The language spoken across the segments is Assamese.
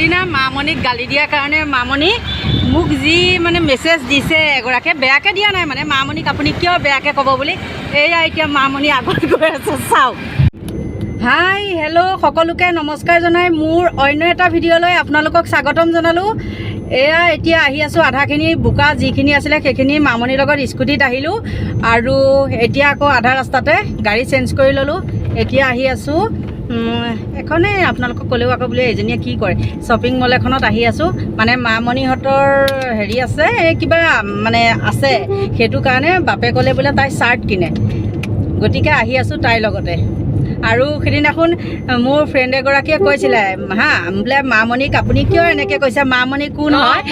সেইদিনা মামণিক গালি দিয়াৰ কাৰণে মামণি মোক যি মানে মেছেজ দিছে এগৰাকীয়ে বেয়াকৈ দিয়া নাই মানে। মামণিক আপুনি কিয় বেয়াকৈ ক'ব বুলি? এয়া এতিয়া মামণি আগত গৈ আছে চাওক। হাই হেল্ল' সকলোকে নমস্কাৰ জনাই। মোৰ অন্য এটা ভিডিঅ'লৈ আপোনালোকক স্বাগতম জনালোঁ। এয়া এতিয়া আহি আছোঁ আধাখিনি বোকা যিখিনি আছিলে সেইখিনি মামনিৰ লগত স্কুটিত আহিলোঁ। আৰু এতিয়া আকৌ আধা ৰাস্তাতে গাড়ী চেঞ্জ কৰি ল'লোঁ। এতিয়া আহি আছোঁ উম, এখনে আপোনালোকক ক'লেও আকৌ বোলে এজনীয়ে কি কৰে। শ্বপিং মল এখনত আহি আছোঁ। মানে মামণিহঁতৰ হেৰি আছে এই কিবা মানে আছে। সেইটো কাৰণে বাপে ক'লে বোলে তাই চাৰ্ট কিনে। গতিকে আহি আছোঁ তাইৰ লগতে। আৰু সেইদিনাখন মোৰ ফ্ৰেণ্ড এগৰাকীয়ে কৈছিলে হা বোলে মামণিক আপুনি কিয় এনেকৈ কৈছে? মামণি কোন হয়?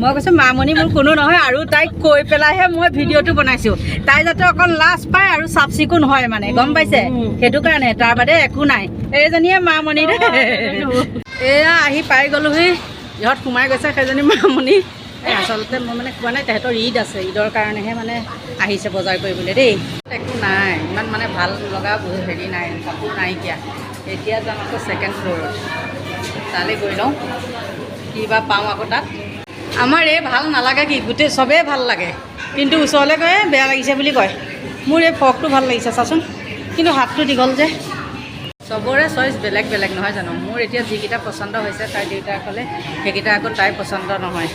মই কৈছোঁ মামণি মোৰ কোনো নহয় আৰু তাইক কৈ পেলাইহে মই ভিডিঅ'টো বনাইছোঁ। তাই যাতে অকণ লাজ পায় আৰু চাফ চিকুণ হয় মানে গম পাইছে? সেইটো কাৰণে তাৰ বাদে একো নাই। এইজনীয়ে মামণি এয়া আহি পাই গ'লোহি। ইহঁত সোমাই গৈছে সেইজনী মামণি। এই আচলতে মই মানে কোৱা নাই তেহেঁতৰ ঈদ আছে। ঈদৰ কাৰণেহে মানে আহিছে বজাৰ কৰিবলৈ দেই। একো নাই। ইমান মানে ভালো লগা হেৰি নাই, কাপোৰ নাইকিয়া এতিয়া। যাম আকৌ ছেকেণ্ড ফ্ল'ৰত তালৈ গৈ লওঁ কিবা পাওঁ আকৌ তাত। আমাৰ এই ভালো নালাগে কি, গোটেই চবেই ভালো লাগে। কিন্তু ওচৰলৈ গৈ বেয়া লাগিছে বুলি কয়। মোৰ এই ফ্ৰকটো ভালো লাগিছে চাচোন, কিন্তু হাতটো দীঘল যে। চবৰে চইচ বেলেগ বেলেগ, নহয় জানো? মোৰ এতিয়া যিকেইটা পচন্দ হৈছে তাইৰ দেউতাক ক'লে সেইকেইটা আকৌ তাইৰ পচন্দ নহয়।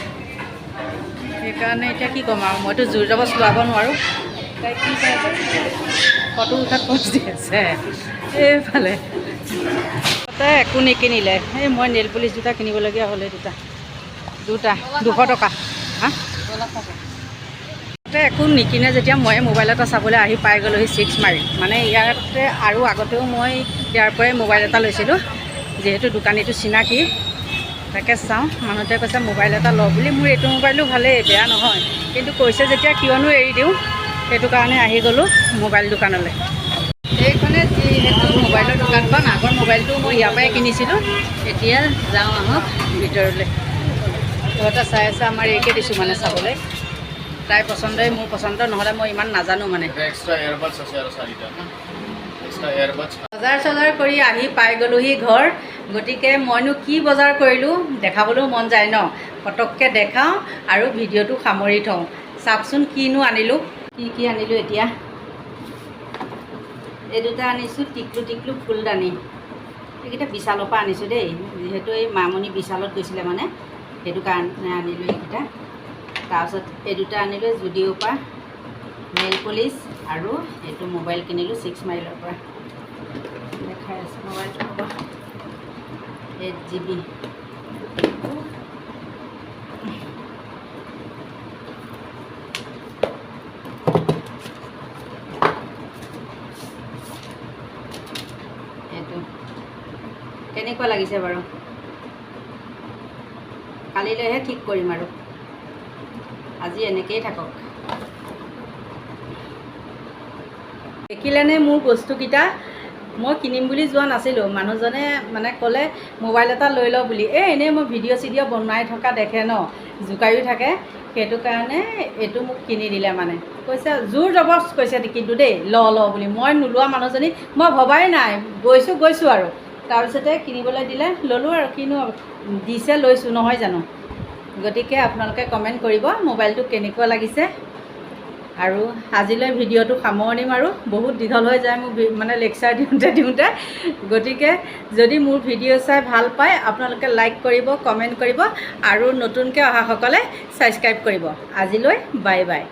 সেইকাৰণে এতিয়া কি ক'ম আৰু, মইতো জোৰ জবজ লোৱাব নোৱাৰোঁ। তাই ফটো উঠাত দি আছে। এইফালে। তাতে একো নিকিনিলে। এই মই নেইল পলিচ দুটা কিনিবলগীয়া হ'লে দুটা। দুটা দুশ টকা। হা? তাতে একো নিকিনে যেতিয়া মই মোবাইল এটা চাবলৈ আহি পাই গ'লোহি ছিক্স মাৰি। মানে ইয়াতে আৰু আগতেও মই ইয়াৰ পৰাই মোবাইল এটা লৈছিলোঁ। যিহেতু দোকানীটো চিনাকি। তাকে চাওঁ মানুহটোৱে কৈছে মোবাইল এটা লওঁ বুলি। মোৰ এইটো মোবাইলো ভালেই বেয়া নহয়। কিন্তু কৈছে যেতিয়া কিয়নো এৰি দিওঁ সেইটো কাৰণে আহি গ'লোঁ মোবাইল দোকানলৈ। এইখনে যিহেতু মোবাইলৰ দোকানখন আগৰ মোবাইলটো মই ইয়াৰ পৰাই কিনিছিলোঁ। এতিয়া যাওঁ আহক ভিতৰলৈ। সিহঁতে চাই আছে আমাৰ এইকে দিছোঁ মানে চাবলৈ। তাইৰ পচন্দই মোৰ পচন্দ নহ'লে মই ইমান নাজানো মানে। বজাৰ চজাৰ কৰি আহি পাই গ'লোহি ঘৰ। গতিকে মইনো কি বজাৰ কৰিলোঁ দেখাবলৈও মন যায় ন। পটককৈ দেখাওঁ আৰু ভিডিঅ'টো সামৰি থওঁ। চাওকচোন কিনো আনিলোঁ। কি কি আনিলোঁ এতিয়া? এই দুটা আনিছোঁ টিকলু টিকলু ফুলদানি এইকেইটা বিশালৰ পৰা আনিছোঁ দেই। যিহেতু এই মামণি বিশালত গৈছিলে মানে সেইটো কাৰণে আনিলোঁ এইকেইটা। তাৰপিছত এই দুটা আনিলোঁ জুডিঅ'ৰ পৰা নেইল পলিচ আৰু এইটো মোবাইল কিনিলোঁ ছিক্স মাইলৰ পৰা। দেখাই আছোঁ মোবাইলটো হ'ব। এইট জি বি এইটো কেনেকুৱা লাগিছে বাৰু। কালিলৈহে ঠিক কৰিম আৰু। আজি এনেকেই থাকক। দেখিলেনে মোৰ বস্তুকেইটা? মই কিনিম বুলি যোৱা নাছিলোঁ। মানুহজনে মানে ক'লে মোবাইল এটা লৈ লওঁ বুলি। এই এনেই মই ভিডিঅ' চিডিঅ' বনাই থকা দেখে ন? জোকায়ো থাকে। সেইটো কাৰণে এইটো মোক কিনি দিলে মানে। কৈছে জোৰ জবজ কৈছে কিন্তু দেই। ল বুলি। মই নোলোৱা মানুহজনী মই ভবাই নাই। গৈছোঁ গৈছোঁ আৰু। তাৰপিছতে কিনিবলৈ দিলে ল'লোঁ আৰু কিনো দিছে লৈছোঁ নহয় জানো। গতিকে আপোনালোকে কমেণ্ট কৰিব মোবাইলটো কেনেকুৱা লাগিছে। আৰু আজিলৈ ভিডিঅ'টো সামৰণি মাৰোঁ বহুত দীঘল হৈ যায় মোৰ মানে লেকচাৰ দিওঁতে দিওঁতে। গতিকে যদি মোৰ ভিডিঅ' চাই ভাল পায় আপোনালোকে লাইক কৰিব কমেণ্ট কৰিব আৰু নতুনকৈ অহাসকলে ছাবস্ক্ৰাইব কৰিব। আজিলৈ বাই বাই